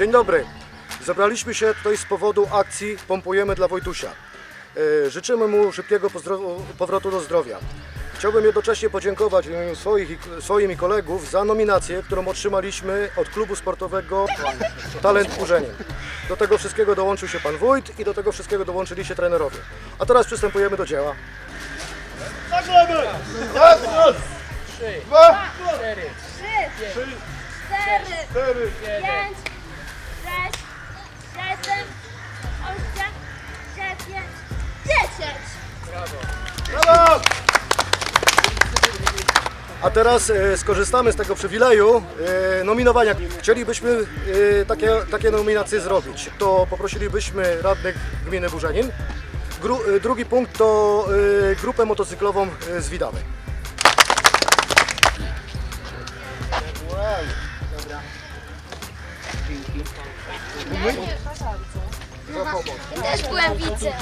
Dzień dobry. Zebraliśmy się tutaj z powodu akcji Pompujemy dla Wojtusia. E, Życzymy mu szybkiego powrotu do zdrowia. Chciałbym jednocześnie podziękować w imieniu swoich i, swoim i kolegów za nominację, którą otrzymaliśmy od klubu sportowego Talent Kurzenie. Do tego wszystkiego dołączył się pan wójt i do tego wszystkiego dołączyli się trenerowie. A teraz przystępujemy do dzieła. trzy, cztery, pięć, dziesięć. A teraz e, skorzystamy z tego przywileju e, nominowania. Chcielibyśmy e, takie, takie nominacje zrobić. To poprosilibyśmy radnych gminy Burzanin. Gru, e, drugi punkt to e, grupę motocyklową e, z Widawy. Też byłem widzem.